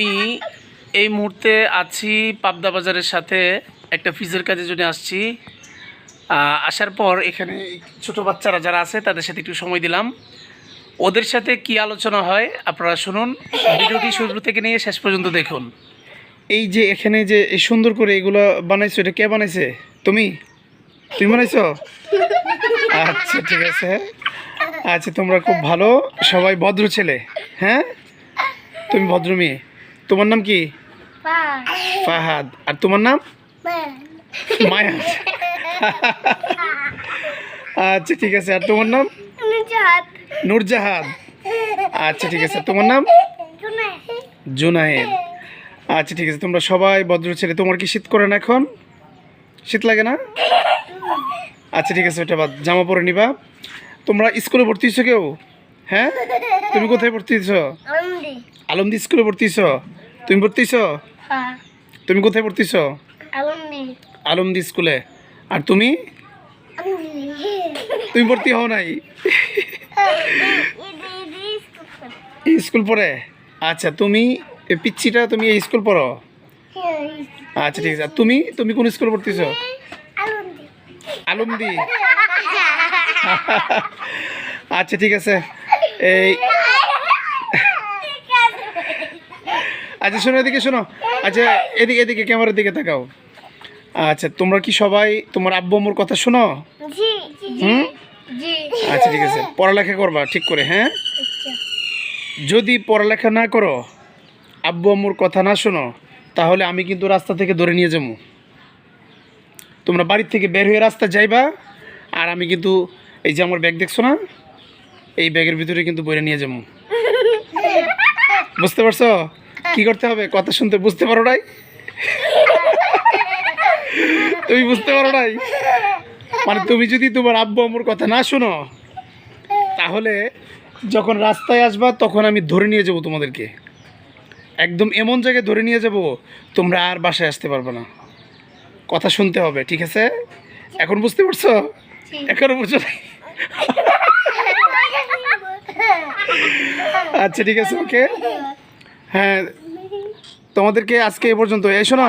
আমি এই মুহূর্তে আছি পাবদা বাজারের সাথে। একটা ফিজের কাজের জন্য আসছি। আসার পর এখানে ছোট বাচ্চারা যারা আছে, তাদের সাথে একটু সময় দিলাম। ওদের সাথে কি আলোচনা হয়, আপনারা শুনুন। ভিডিওটি শুরু থেকে নিয়ে শেষ পর্যন্ত দেখুন। এই যে এখানে যে সুন্দর করে এগুলো বানাইছো, এটা কে বানাইছে? তুমি? তুমি বানাইছো? আচ্ছা ঠিক আছে। আচ্ছা তোমরা খুব ভালো। সবাই ভদ্র ছেলে হ্যাঁ? তুমি ভদ্র মেয়ে। তোমার নাম কি? ফাহাদ। আর তোমার নাম? মায়া আচ্ছা ঠিক আছে। আর তোমার নাম? নূরজাহান। আচ্ছা ঠিক আছে। তোমার নাম? জুনায়েদ। আচ্ছা ঠিক আছে। তোমরা সবাই ভদ্র ছেলে। তোমার কি শীত করে না এখন? শীত লাগে না? আচ্ছা ঠিক আছে ওটা বাদ। জামা পরে নিবা। তোমরা স্কুলে ভর্তি হয়েছো কেউ? হ্যাঁ? তুমি কোথায় ভর্তি হয়েছো? আলমদি স্কুলে ভর্তি হয়েছো? তুমি ভর্তি হয়েছো তুমি কোথায় হয়েছো আলমদি স্কুলে। আর তুমি? তুমি ভর্তি হও নাই? এই স্কুল পড়ে? আচ্ছা তুমি এই পিচ্ছিটা তুমি এই স্কুল পড়ো? আচ্ছা ঠিক আছে। তুমি? তুমি কোন স্কুলে হয়েছো আলমদি আচ্ছা ঠিক আছে। এই আচ্ছা শোনো এদিকে শোনো। আচ্ছা এদিকে এদিকে ক্যামেরার দিকে তাকাও। আচ্ছা তোমরা কি সবাই তোমার আব্বু আম্মুর কথা শোনো? হুম? আচ্ছা ঠিক আছে। পড়ালেখা করবা ঠিক করে হ্যাঁ? যদি পড়ালেখা না করো আব্বু আম্মুর কথা না শোনো তাহলে আমি কিন্তু রাস্তা থেকে ধরে নিয়ে যাব। তোমরা বাড়ির থেকে বের হয়ে রাস্তা যাইবা আর আমি কিন্তু এই যে আমার ব্যাগ দেখছ না এই ব্যাগের ভিতরে কিন্তু বইরে নিয়ে যাব। বুঝতে পারছ? কি করতে হবে? কথা শুনতে বুঝতে পারো নাই? তুমি বুঝতে পারো নাই? মানে তুমি যদি তোমার আব্বু আম্মুর কথা না শোনো তাহলে যখন রাস্তায় আসবা তখন আমি ধরে নিয়ে যাব তোমাদেরকে। একদম এমন জায়গায় ধরে নিয়ে যাব তোমরা আর বাসায় আসতে পারবে না। কথা শুনতে হবে ঠিক আছে? এখন বুঝতে পারছ? এখনও বুঝছ? আচ্ছা ঠিক আছে ওকে? হ্যাঁ তোমাদেরকে আজকে এ পর্যন্ত এসো না